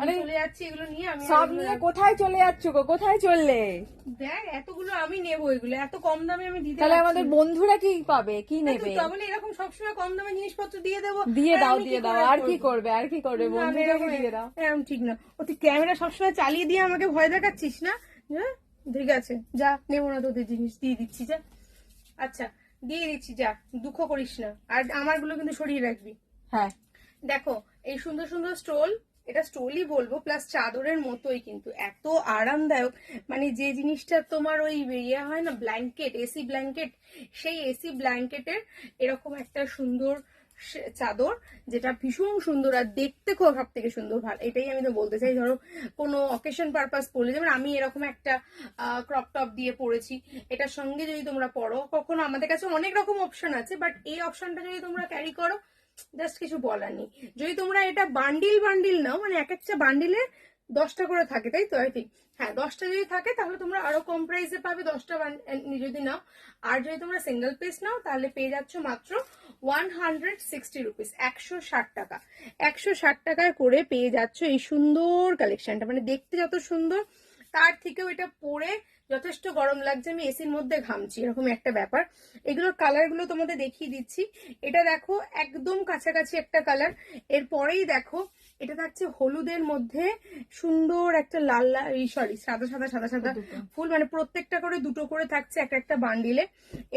আরে, চলে যাচ্ছি এগুলো নিয়ে আমি সব নিয়ে কোথায় চলে যাচ্ছ গো? কোথায় চললে? দেখ এতগুলো আমি নেব এগুলো এত কম দামে আমি দিতে তাহলে আমাদের বন্ধুরা কি পাবে? কি নেবে? এরকম সবসময় কম দামে জিনিসপত্র দিয়ে দেবো। দিয়ে দাও দিয়ে দাও। আর কি করবে? আর কি করবে? বন্ধুদেরকে দিয়ে দাও। এরকম ঠিক না। ও তুই ক্যামেরা সবসময় চালিয়ে দিয়ে আমাকে ভয় দেখাচ্ছিস না? হ্যাঁ? ঠিক আছে যা নেব না তোদের জিনিস দিয়ে দিচ্ছি যা। আচ্ছা দিয়ে দিচ্ছি যা। দুঃখ করিস না। আর আমারগুলো কিন্তু সরিয়ে রাখবি। হ্যাঁ। দেখো এই সুন্দর সুন্দর স্টোল এটা স্টোলই বলব প্লাস চাদরের মতোই কিন্তু, এত আরামদায়ক। মানে যে জিনিসটা তোমার ওই ইয়ে হয় না ব্ল্যাঙ্কেট এসি ব্ল্যাঙ্কেট সেই এসি ব্ল্যাঙ্কেটের এরকম একটা সুন্দর চাদর, যেটা ভীষণ সুন্দর আর দেখতে খুব সব থেকে সুন্দর ভালো। এটাই আমি তো বলতে চাই, ধরো কোনো অকেশন পারপাস পড়লে, যেমন আমি এরকম একটা ক্রপ টপ দিয়ে পড়েছি, এটার সঙ্গে যদি তোমরা পড়ো, কখনো আমাদের কাছে অনেক রকম অপশন আছে বাট এই অপশনটা যদি তোমরা ক্যারি করো জাস্ট কিছু বলার নেই। যদি তোমরা এটা বান্ডিল বান্ডিল নাও মানে এক একটা বান্ডিলে দশটা করে থাকে, তাই তো আই থিঙ্ক হ্যাঁ দশটা যদি থাকে, তাহলে তোমরা আরও কম প্রাইসে পাবে দশটা যদি নাও। আর যদি তোমরা সিঙ্গেল পিস নাও, তাহলে পেয়ে যাচ্ছ মাত্র ওয়ান হান্ড্রেড সিক্সটি রুপিস একশো ষাট টাকা। একশো ষাট টাকায় করে পেয়ে যাচ্ছ এই সুন্দর কালেকশনটা মানে দেখতে যত সুন্দর তার থেকেও এটা পরে যথেষ্ট গরম লাগছে আমি এসির মধ্যে ঘামছি এরকম একটা ব্যাপার। এগুলোর কালারগুলো তোমাদের দেখিয়ে দিচ্ছি। এটা দেখো একদম কাছাকাছি একটা কালার এরপরেই দেখো এটা থাকছে হলুদের মধ্যে সুন্দর একটা লাল লাল সরি সাদা সাদা সাদা সাদা ফুল মানে প্রত্যেকটা করে দুটো করে থাকছে একটা একটা বান্ডিলে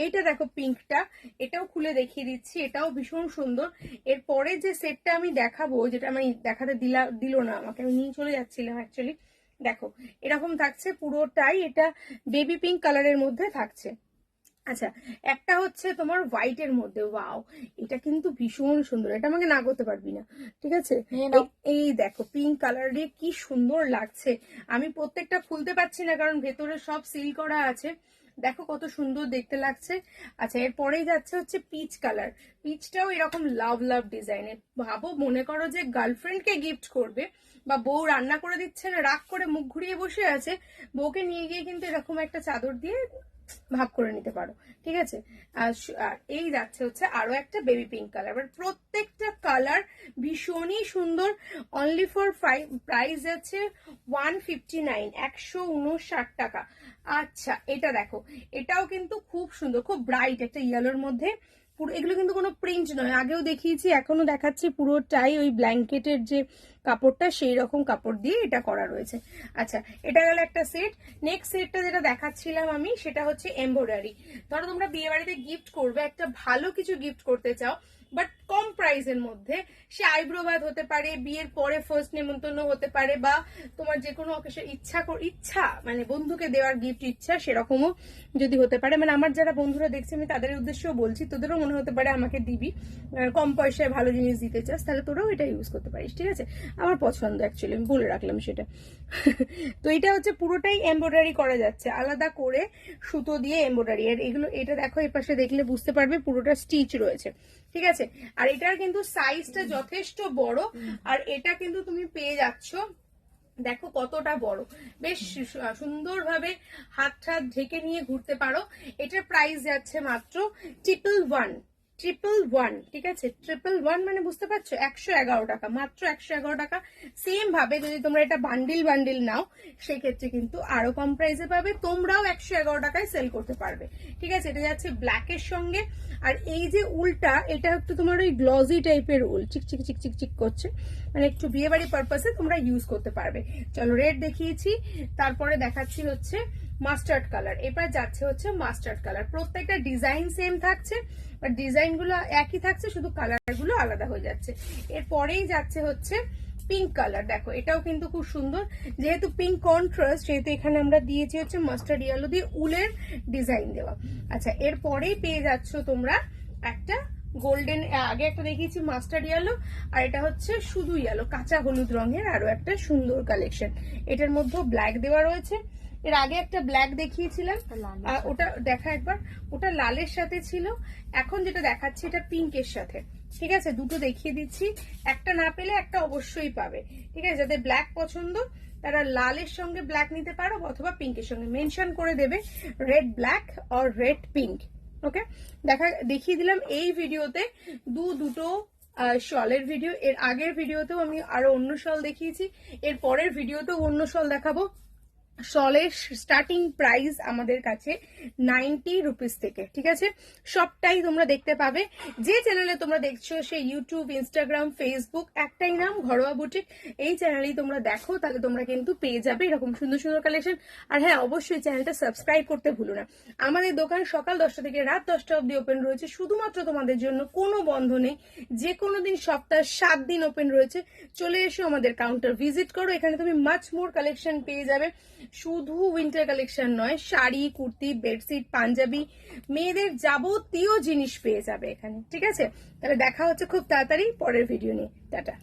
এইটা দেখো পিঙ্কটা এটাও খুলে দেখিয়ে দিচ্ছি এটাও ভীষণ সুন্দর। এরপরে যে সেটটা আমি দেখাবো যেটা আমি দেখাতে দিলা দিল না আমাকে আমি নিয়ে চলে যাচ্ছিলাম অ্যাকচুয়ালি দেখো এরকম থাকছে পুরোটাই এটা বেবি পিঙ্ক কালারের মধ্যে থাকছে। আচ্ছা একটা হচ্ছে তোমার হোয়াইটের মধ্যে ওয়াও এটা কিন্তু ভীষণ সুন্দর এটা আমাকে না করতে পারবি না ঠিক আছে? এই- দেখো পিঙ্ক কালার কালারে কি সুন্দর লাগছে। আমি প্রত্যেকটা খুলতে পারছি না কারণ ভেতরে সব সিল করা আছে। দেখো কত সুন্দর দেখতে লাগছে। আচ্ছা এরপরেই যাচ্ছে হচ্ছে পিচ কালার পিচটাও এরকম লাভ লাভ ডিজাইনের ভাবো, মনে করো যে গার্লফ্রেন্ডকে গিফট করবে বা বউ রান্না করে দিচ্ছে না, রাগ করে মুখ ঘুরিয়ে বসে আছে, বউকে নিয়ে গিয়ে কিন্তু এরকম একটা চাদর দিয়ে ভাব করে নিতে পারো, ঠিক আছে? আর এই যাচ্ছে হচ্ছে আরও একটা বেবি পিঙ্ক কালার এবার প্রত্যেকটা কালার ভীষণই সুন্দর। অনলি ফর প্রাইস যাচ্ছে ওয়ান ফিফটি নাইন একশো উনষাট টাকা। আচ্ছা এটা দেখো, এটাও কিন্তু খুব সুন্দর, খুব ব্রাইট একটা ইয়েলোর মধ্যে। পুরো এগুলো কিন্তু কোনো প্রিন্ট নয়। আগেও দেখিয়েছি, এখনও দেখাচ্ছি পুরোটাই ওই ব্ল্যাঙ্কেটের যে কাপড়টা, সেই রকম কাপড় দিয়ে এটা করা রয়েছে। আচ্ছা এটা গেল একটা সেট নেক্সট সেটটা যেটা দেখাচ্ছিলাম আমি, সেটা হচ্ছে এমব্রয়ডারি ধরো তোমরা বিয়েবাড়িতে গিফট করবে, একটা ভালো কিছু গিফট করতে চাও বাট কম প্রাইসের মধ্যে। সে আইব্রো বাদ হতে পারে, বিয়ের পরে ফার্স্ট নেমন্তন্ন হতে পারে বা তোমার যে কোনো অকেশন ইচ্ছা ইচ্ছা মানে বন্ধুকে দেওয়ার গিফট ইচ্ছা, সেরকমও যদি হতে পারে। মানে আমার যারা বন্ধুরা দেখছে, আমি তাদের উদ্দেশ্যেও বলছি, তোদেরও মনে হতে পারে আমাকে দিবি। কম পয়সায় ভালো জিনিস দিতে চাস, তাহলে তোরাও এটা ইউজ করতে পারিস, ঠিক আছে? আমার পছন্দ অ্যাকচুয়ালি আমি বলে রাখলাম সেটা। তো এটা হচ্ছে পুরোটাই এমব্রয়ডারি করা যাচ্ছে। আলাদা করে সুতো দিয়ে এমব্রয়ডারি আর এগুলো, এটা দেখো এই পাশে দেখলে বুঝতে পারবে, পুরোটা স্টিচ রয়েছে। ঠিক আছে? আর এটার কিন্তু সাইজটা যথেষ্ট বড় আর এটা কিন্তু তুমি পেয়ে যাচ্ছ। দেখো কতটা বড়। বেশ সুন্দরভাবে হাত ঠাত ঢেকে নিয়ে ঘুরতে পারো। এটার প্রাইস যাচ্ছে মাত্র ট্রিপল ওয়ান ট্রিপল ওয়ান ঠিক আছে? ট্রিপল ওয়ান মানে বুঝতে পারছ? একশো এগারো টাকা, মাত্র একশো এগারো টাকা। সেম ভাবে যদি তোমরা এটা বান্ডিল বান্ডিল নাও, সেক্ষেত্রে কিন্তু আরও কম প্রাইসে পাবে। তোমরাও একশো এগারো টাকায় সেল করতে পারবে। ঠিক আছে? এটা যাচ্ছে ব্ল্যাকের সঙ্গে। আর এই যে উলটা, এটা হচ্ছে তোমার ওই গ্লজি টাইপের উল। চিক চিক চিক চিক চিক করছে। মানে একটু বিয়ে বাড়ি পারপাসে তোমরা ইউজ করতে পারবে। চলো রেড দেখিয়েছি। তারপরে দেখাচ্ছি হচ্ছে মাস্টার্ড কালার। এবার যাচ্ছে হচ্ছে মাস্টার্ড কালার। প্রত্যেকটা ডিজাইন সেম থাকছে বাট ডিজাইনগুলো একই থাকছে, শুধু কালারগুলো আলাদা হয়ে যাচ্ছে। এরপরেই যাচ্ছে হচ্ছে পিঙ্ক কালার। দেখো, এটাও কিন্তু খুব সুন্দর। যেহেতু পিঙ্ক কন্ট্রাস্ট সেহেতু এখানে আমরা দিয়েছি হচ্ছে মাস্টার্ড ইয়েলো দিয়ে উলের ডিজাইন দেওয়া। আচ্ছা এরপরেই পেয়ে যাচ্ছ তোমরা একটা গোল্ডেন আগে একটা দেখিয়েছি মাস্টার্ড ইয়েলো আর এটা হচ্ছে শুধু ইয়েলো কাঁচা হলুদ রঙের আরও একটা সুন্দর কালেকশন এটার মধ্যেও ব্ল্যাক দেওয়া রয়েছে। এর আগে একটা ব্ল্যাক দেখিয়েছিলাম। ওটা দেখা একবার। ওটা লালের সাথে ছিল। এখন যেটা দেখাচ্ছি এটা পিঙ্কের সাথে। ঠিক আছে? দুটো দেখিয়ে দিচ্ছি। একটা না পেলে একটা অবশ্যই পাবে। ঠিক আছে? যাদের ব্ল্যাক পছন্দ তারা লালের সঙ্গে ব্ল্যাক নিতে পারো অথবা পিঙ্কের সঙ্গে। মেনশন করে দেবে red black or red pink okay দেখা দেখিয়ে দিলাম এই ভিডিওতে দু দুটো শলের ভিডিও এর আগের ভিডিওতেও আমি আরও অন্য শল দেখিয়েছি। এর পরের ভিডিওতেও অন্য শল দেখাবো। শলের স্টার্টিং প্রাইস আমাদের কাছে নাইনটি রুপিস থেকে, ঠিক আছে? সবটাই তোমরা দেখতে পাবে। যে চ্যানেলে তোমরা দেখছ, সে ইউটিউব ইনস্টাগ্রাম ফেসবুক একটাই নাম, ঘরোয়া বুটিক এই চ্যানেলেই তোমরা দেখো, তাহলে তোমরা কিন্তু পেয়ে যাবে এরকম সুন্দর সুন্দর কালেকশন আর হ্যাঁ অবশ্যই চ্যানেলটা সাবস্ক্রাইব করতে ভুলো না। আমাদের দোকান সকাল দশটা থেকে রাত দশটা অবধি ওপেন রয়েছে। শুধুমাত্র তোমাদের জন্য কোনো বন্ধ নেই। যে কোনো দিন সপ্তাহে সাত দিন ওপেন রয়েছে। চলে এসো আমাদের কাউন্টার ভিজিট করো, এখানে তুমি মাচ মোর কালেকশন পেয়ে যাবে। শুধু উইন্টার কালেকশন নয়, শাড়ি, কুর্তি বেডশিট পাঞ্জাবি, মেয়েদের যাবতীয় জিনিস পেয়ে যাবে এখানে। ঠিক আছে? তাহলে দেখা হচ্ছে খুব তাড়াতাড়ি পরের ভিডিও নিয়ে। টাটা।